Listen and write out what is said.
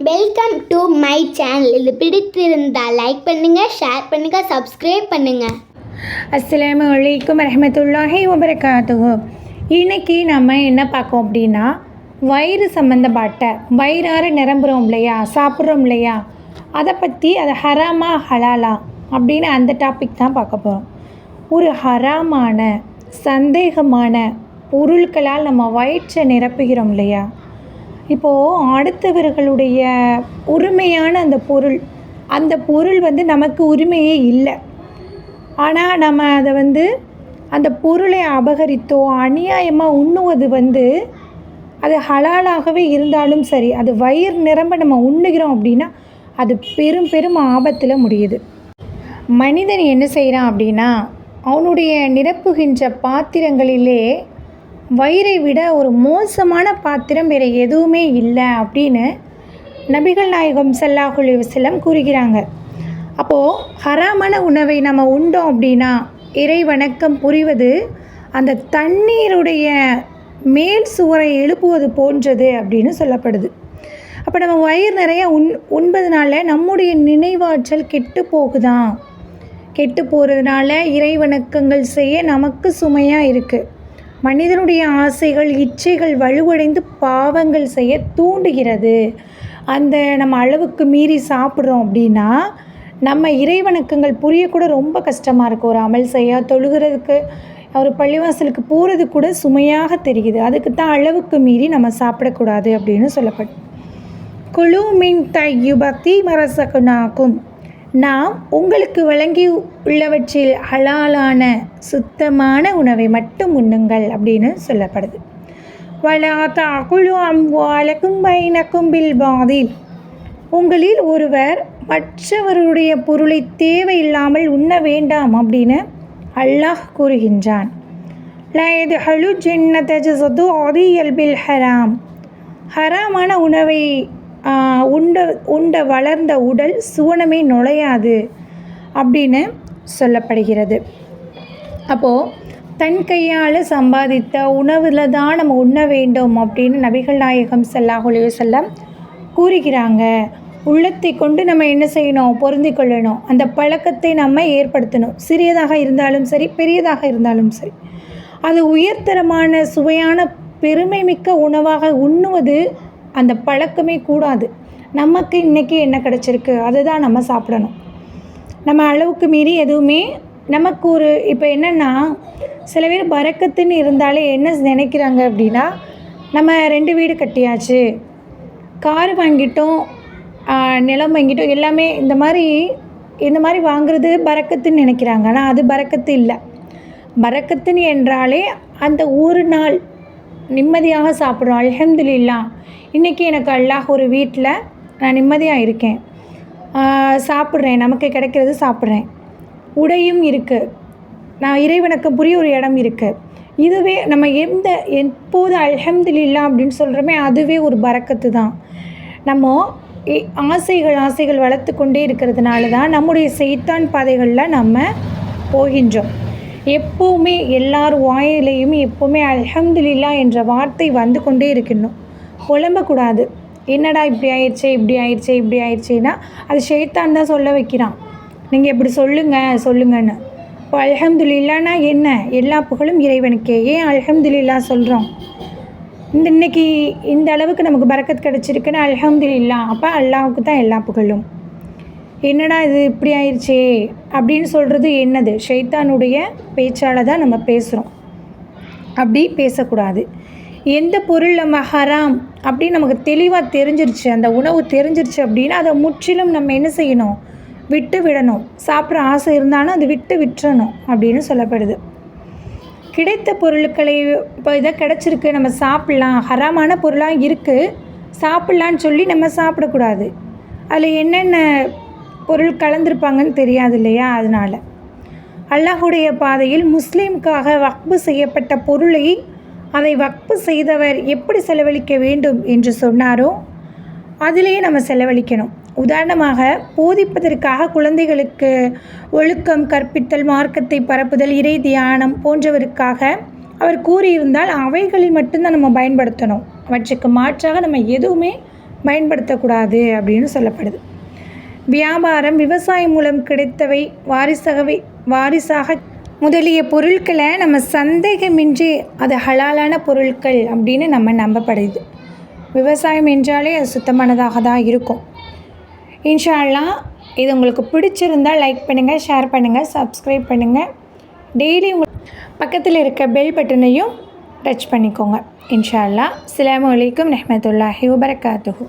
Welcome to my channel இது பிடித்திருந்தால் like பண்ணுங்கள் ஷேர் பண்ணுங்கள் சப்ஸ்கிரைப் பண்ணுங்கள் அஸ்லாம் வலைக்கம் வரமத்துல்லாஹி வபரகாத்துஹு இன்றைக்கி நம்ம என்ன பார்க்கோம் அப்படின்னா வயிறு சம்மந்தப்பட்ட வயிறார நிரம்புகிறோம் இல்லையா சாப்பிட்றோம் இல்லையா அதை பற்றி அது ஹராமா ஹலாலா அப்படின்னு அந்த டாபிக் தான் பார்க்க போகிறோம் ஒரு ஹராமான சந்தேகமான பொருட்களால் நம்ம வயிற்றை நிரப்புகிறோம் இல்லையா இப்போது அடுத்தவர்களுடைய உரிமையான அந்த பொருள் அந்த பொருள் வந்து நமக்கு உரிமையே இல்லை. ஆனால் நம்ம அதை வந்து அந்த பொருளை அபகரித்தோ அநியாயமாக உண்ணுவது வந்து அது ஹலாலாகவே இருந்தாலும் சரி அது வயிறு நிரம்ப நம்ம உண்ணுகிறோம் அப்படின்னா அது பெரும் பெரும் ஆபத்தில் முடியுது. மனிதன் என்ன செய்கிறான் அப்படின்னா அவனுடைய நிரப்புகின்ற பாத்திரங்களிலே வயிறை விட ஒரு மோசமான பாத்திரம் வேறு எதுவுமே இல்லை அப்படின்னு நபிகள் நாயகம் சல்லாஹுலி அலைஹி கூறுகிறாங்க. அப்போது ஹராமான உணவை நம்ம உண்டோம் அப்படின்னா இறை வணக்கம் புரிவது அந்த தண்ணீருடைய மேல் சுவரை எழுப்புவது போன்றது அப்படின்னு சொல்லப்படுது. அப்போ நம்ம வயிறு நிறைய உண் உண்பதுனால நம்முடைய நினைவாற்றல் கெட்டு போகுதான் கெட்டு போகிறதுனால இறை வணக்கங்கள் செய்ய நமக்கு சுமையாக இருக்குது மனிதனுடைய ஆசைகள் இச்சைகள் வலுவடைந்து பாவங்கள் செய்ய தூண்டுகிறது. அந்த நம்ம அளவுக்கு மீறி சாப்பிட்றோம் அப்படின்னா நம்ம இறைவணக்கங்கள் புரியக்கூட ரொம்ப கஷ்டமாக இருக்குது ஒரு அமல் செய்ய தொழுகிறதுக்கு ஒரு பள்ளிவாசலுக்கு போகிறது கூட சுமையாக தெரியுது. அதுக்கு தான் அளவுக்கு மீறி நம்ம சாப்பிடக்கூடாது அப்படின்னு சொல்லப்படும் குழு மின் தையுபக்தி மரசகுனாக்கும் நாம் உங்களுக்கு வழங்கி உள்ளவற்றில் ஹலாலான சுத்தமான உணவை மட்டும் உண்ணுங்கள் அப்படின்னு சொல்லப்படுது. வலா தாக்குழு அம்வாலக்கும் பைனக்கும் பில் பாதில். உங்களில் ஒருவர் மற்றவருடைய பொருளை தேவையில்லாமல் உண்ண வேண்டாம் அப்படின்னு அல்லாஹ் கூறுகின்றான். லயது ஹலு ஜென்னதஜது ஆதியல் இயல்பில் ஹராம். ஹராமான உணவை உண்ட உண்ட வளர்ந்த உடல் சுவனமே நுழையாது அப்படின்னு சொல்லப்படுகிறது. அப்போது தன் கையால் சம்பாதித்த உணவில் தான் நம்ம உண்ண வேண்டும் அப்படின்னு நபிகள் நாயகம் செல்லாஹுலே செல்லம் கூறுகிறாங்க. உள்ளத்தை கொண்டு நம்ம என்ன செய்யணும்? பொருந்தி கொள்ளணும். அந்த பழக்கத்தை நம்ம ஏற்படுத்தணும். சிறியதாக இருந்தாலும் சரி பெரியதாக இருந்தாலும் சரி. அது உயர்தரமான சுவையான பெருமை மிக்க உணவாக உண்ணுவது அந்த பழக்கமே கூடாது. நமக்கு இன்றைக்கி என்ன கிடச்சிருக்கு? அதை தான் நம்ம சாப்பிடணும். நம்ம அளவுக்கு மீறி எதுவுமே நமக்கு ஒரு இப்போ என்னென்னா சில பேர் பறக்கத்துன்னு இருந்தாலே என்ன நினைக்கிறாங்க அப்படின்னா நம்ம ரெண்டு வீடு கட்டியாச்சு. கார் வாங்கிட்டோம் நிலம் வாங்கிட்டோம் எல்லாமே இந்த மாதிரி இந்த மாதிரி வாங்குறது பறக்கத்துன்னு நினைக்கிறாங்க. ஆனால் அது பறக்கத்து இல்லை. பறக்கத்துன்னு என்றாலே அந்த ஒரு நாள் நிம்மதியாக சாப்பிட்றோம். அல்ஹம்துலில்லா. இன்றைக்கி எனக்கு அல்லாஹ் ஒரு வீட்டில் நான் நிம்மதியாக இருக்கேன். சாப்பிட்றேன். நமக்கு கிடைக்கிறது சாப்பிட்றேன். உடையும் இருக்குது நான் இறைவனுக்கு புரிய ஒரு இடம் இருக்குது இதுவே நம்ம எந்த எப்போது அல்ஹம்துலில்லா அப்படின்னு சொல்கிறோமே அதுவே ஒரு பறக்கத்து தான். நம்ம இ- ஆசைகள் ஆசைகள் வளர்த்து கொண்டே இருக்கிறதுனால தான் நம்முடைய செய்தான் பாதைகளில் நம்ம போகின்றோம். எப்போவுமே எல்லார் வாயிலையும் எப்போவுமே அல்ஹம்துலில்லா என்ற வார்த்தை வந்து கொண்டே இருக்கணும் புலம்பக்கூடாது. என்னடா இப்படி ஆயிடுச்சே இப்படி ஆயிடுச்சே இப்படி ஆயிடுச்சேன்னா அது ஷேத்தான் தான் சொல்ல வைக்கிறான். நீங்கள் இப்படி சொல்லுங்கள் சொல்லுங்கன்னு. இப்போ அல்ஹம்துலில்லானா என்ன? எல்லா புகழும் இறைவனுக்கே. ஏன் அல்ஹம்துலில்லா சொல்கிறோம் இந்த இன்னைக்கு இந்த அளவுக்கு நமக்கு பறக்கத்து கிடச்சிருக்குன்னு அல்ஹம்துலில்லா. அப்போ அல்லாவுக்கு தான் எல்லா புகழும். என்னடா இது இப்படி ஆயிடுச்சே அப்படின்னு சொல்கிறது என்னது? ஷைத்தானுடைய பேச்சால் தான் நம்ம பேசுகிறோம் அப்படி பேசக்கூடாது. எந்த பொருள் நம்ம ஹராம் அப்படின்னு நமக்கு தெளிவாக தெரிஞ்சிருச்சு அந்த உணவு தெரிஞ்சிருச்சு அப்படின்னா அதை முற்றிலும் நம்ம என்ன செய்யணும்? விட்டு விடணும். சாப்பிட்ற ஆசை இருந்தாலும் அதை விட்டு விட்டுறணும் அப்படின்னு சொல்லப்படுது. கிடைத்த பொருட்களை இப்போ இதை கிடச்சிருக்கு நம்ம சாப்பிட்லாம். ஹராமான பொருளாக இருக்குது சாப்பிட்லான்னு சொல்லி நம்ம சாப்பிடக்கூடாது. அதில் என்னென்ன பொருள் கலந்திருப்பாங்கன்னு தெரியாது இல்லையா அதனால். அல்லாஹுடைய பாதையில் முஸ்லீமுக்காக வக்பு செய்யப்பட்ட பொருளை அதை வக்பு செய்தவர் எப்படி செலவழிக்க வேண்டும் என்று சொன்னாரோ அதிலேயே நம்ம செலவழிக்கணும். உதாரணமாக போதிப்பதற்காக குழந்தைகளுக்கு ஒழுக்கம் கற்பித்தல் மார்க்கத்தை பரப்புதல் இறை தியானம் போன்றவருக்காக அவர் கூறியிருந்தால் அவைகளில் மட்டும்தான் நம்ம பயன்படுத்தணும். அவற்றுக்கு மாற்றாக நம்ம எதுவுமே பயன்படுத்தக்கூடாது அப்படின்னு சொல்லப்படுது. வியாபாரம் விவசாயம் மூலம் கிடைத்தவை வாரிசாகவே வாரிசாக. முதலிய பொருட்களை நம்ம சந்தேகமின்றி அது ஹலாலான பொருட்கள் அப்படின்னு நம்ம நம்பப்படுது. விவசாயம் என்றாலே அது சுத்தமானதாக தான் இருக்கும். இன்ஷா அல்லாஹ் இது உங்களுக்கு பிடிச்சிருந்தால் லைக் பண்ணுங்கள் ஷேர் பண்ணுங்கள் சப்ஸ்கிரைப் பண்ணுங்கள் டெய்லி உங்கள் பக்கத்தில் இருக்க பெல் பட்டனையும் டச் பண்ணிக்கோங்க. இன்ஷா அல்லாஹ் அஸ்ஸலாமு அலைக்கும் ரஹ்மத்துல்லாஹி வபரகாத்துஹு.